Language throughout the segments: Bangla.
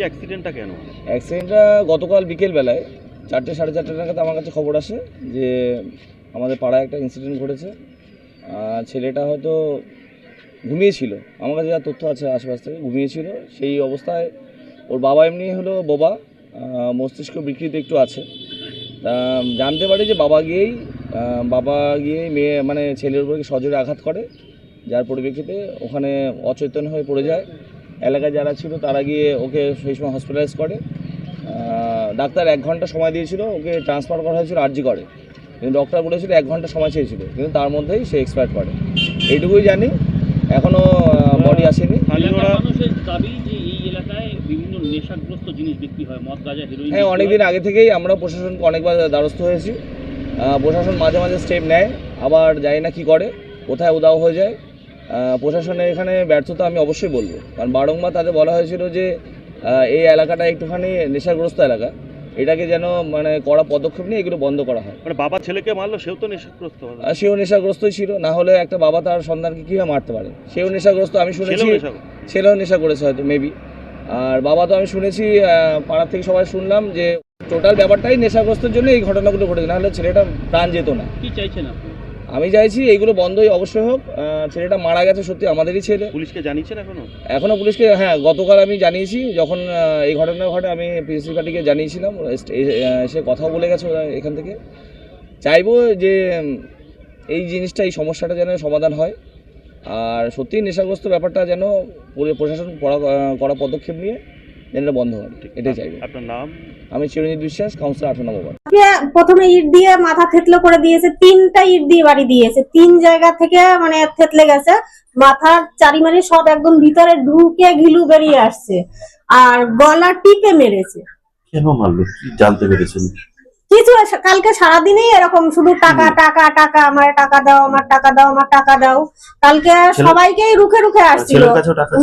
অ্যাক্সিডেন্টটা কেন অ্যাক্সিডেন্টটা গতকাল বিকেল বেলায় চারটে সাড়ে চারটে নাগাদ আমার কাছে খবর আসে যে আমাদের পাড়ায় একটা ইনসিডেন্ট ঘটেছে। ছেলেটা হয়তো ঘুমিয়েছিল। আমার কাছে যা তথ্য আছে আশেপাশ থেকে ঘুমিয়েছিল। সেই অবস্থায় ওর বাবা এমনি হলো বোবা। মস্তিষ্ক বিকৃতি একটু আছে। তা জানতে পারি যে বাবা গিয়েই বাবা গিয়েই মেয়ে মানে ছেলের উপরে সজোরে আঘাত করে। যার পরিপ্রেক্ষিতে ওখানে অচেতন হয়ে পড়ে যায়। এলাকায় যারা ছিল তারা গিয়ে ওকে সেই সময় হসপিটালাইজ করে। ডাক্তার এক ঘণ্টা সময় দিয়েছিল ওকে ট্রান্সফার করা হয়েছিল আরজি করে। কিন্তু ডক্টর বলেছিল এক ঘণ্টা সময় চেয়েছিল কিন্তু তার মধ্যেই সে এক্সপায়ার করে। এইটুকুই জানি এখনও বডি আসেনি। এলাকার মানুষের দাবি যে এই এলাকায় বিভিন্ন নেশাগ্রস্ত জিনিস বিক্রি হয় মদ গাঁজা হেরোইন হ্যাঁ অনেকদিন আগে থেকেই আমরা প্রশাসনকে অনেকবার দ্বারস্থ হয়েছি। প্রশাসন মাঝে মাঝে স্টেপ নেয় আবার জানি না কি করে কোথায় উদাও হয়ে যায়। প্রশাসনের এখানে ব্যর্থতা আমি অবশ্যই বলব। কারণ বারংবার তাদের বলা হয়েছিল যে এই এলাকাটা একটুখানি নেশাগ্রস্ত এলাকা। এটাকে যেন মানে কড়া পদক্ষেপ নিয়ে এগুলো বন্ধ করা হয়। মানে বাবা ছেলেকে মারলো সেও তো নেশাগ্রস্ত আর সেও নেশাগ্রস্তই ছিল। না হলে একটা বাবা তার সন্তানকে কীভাবে মারতে পারে? সেও নেশাগ্রস্ত আমি শুনেছি ছেলেও নেশা করেছে হয়তো মেবি আর বাবা তো আমি শুনেছি আহ, পাড়ার থেকে সবাই শুনলাম যে টোটাল ব্যাপারটাই নেশাগ্রস্তের জন্য এই ঘটনাগুলো ঘটেছে। না হলে ছেলেটা প্রাণ যেত না। কি চাইছেন আপনি? আমি চাইছি এইগুলো বন্ধই অবশ্যই হোক ছেলেটা মারা গেছে সত্যি আমাদেরই ছেলে। পুলিশকে জানিয়েছেন এখনও? এখনও পুলিশকে হ্যাঁ গতকাল আমি জানিয়েছি যখন এই ঘটনা ঘটে আমি প্রিন্সিপালটিকে জানিয়েছিলাম এস- এ- আহ, এসে কথাও বলে গেছে এখান থেকে। চাইব যে এই জিনিসটা এই সমস্যাটা যেন সমাধান হয়। আর সত্যিই নেশাগ্রস্ত ব্যাপারটা যেন পুরো- প্রশাসন করা পদক্ষেপ নিয়ে এটা বন্ধ হবে। এটাই চাইব। আপনার নাম? আমি চিরঞ্জিত বিশ্বাস কাউন্সিলর আঠারো নম্বর প্রথমে ইট দিয়ে মাথা থেতলো করে দিয়েছে তিনটা ইট দিয়ে বাড়ি দিয়েছে। তিন জায়গা থেকে মানে থেতলে গেছে। মাথার চারিমারি সব একদম ভিতরে ঢুকে ঘিলু বেরিয়ে আসছে। আর গলা টিপে মেরেছে। কেন মারলো? কি জানতে পেরেছেন? কিছু কালকে সারাদিনই এরকম শুধু টাকা টাকা টাকা আমার টাকা দাও আমার টাকা দাও আমার টাকা দাও। কালকে সবাইকেই রুখে রুখে আসছিল?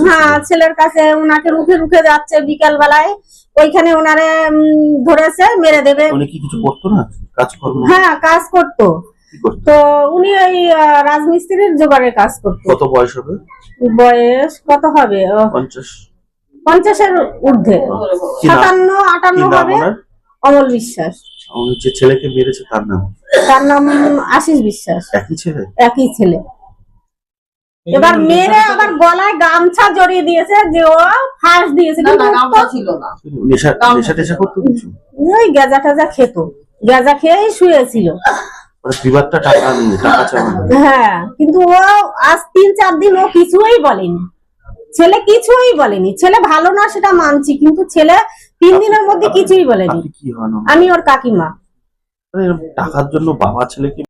হ্যাঁ ছেলের কাছে ওনাকে রুখে রুখে যাচ্ছে বিকাল বেলায় ওইখানে ওনারে ধরেছে মেরে দেবে। কিছু করতো না? কাজকর্ম? হ্যাঁ কাজ করতো। তো উনি ওই রাজমিস্ত্রির জোগাড়ের কাজ করতো। কত বয়স হবে? বয়স কত হবে? পঞ্চাশ। পঞ্চাশের ঊর্ধ্বে। সাতান্ন আটান্ন হবে। অমল বিশ্বাস। যে ছেলেকে মেরেছে তার নাম? তার নাম আশিস বিশ্বাস। একই ছেলে? একই ছেলে। এবার মেরে আবার গলায় গামছা জড়িয়ে দিয়েছে যে ও ফাঁস দিয়েছে। কিন্তু ও- নেশা নেশা টেশা করতো কিছু? ওই গেজা টেজা খেত। গেজা খেয়েই শুয়েছিল। মানে বিবাদটা টাকা নিয়ে টাকা চাওয়া হ্যাঁ কিন্তু ও আজ তিন চার দিন ও কিছুই বলেনি। ছেলে কিছুই বলেনি। ছেলে ভালো না সেটা মানছি কিন্তু ছেলে তিন দিনের মধ্যে কিছুই বলেনি। আপনি কি হন আমি ওর কাকিমা। টাকার জন্য বাবা ছেলেকে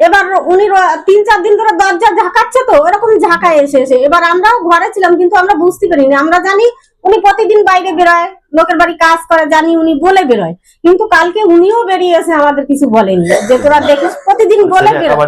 এবার উনি তিন চার দিন ধরে দরজা ঝাঁকাচ্ছে তো এরকম ঝাঁকায় এসে এসে। এবার আমরাও ঘরে ছিলাম কিন্তু আমরা বুঝতে পারিনি। আমরা জানি উনি প্রতিদিন বাইরে বেরোয় লোকের বাড়ি কাজ করে জানি উনি বলে বেরোয়। কিন্তু কালকে উনিও বেরিয়ে এসে আমাদের কিছু বলেনি। যে তোরা দেখিস প্রতিদিন বলে বেরোয়।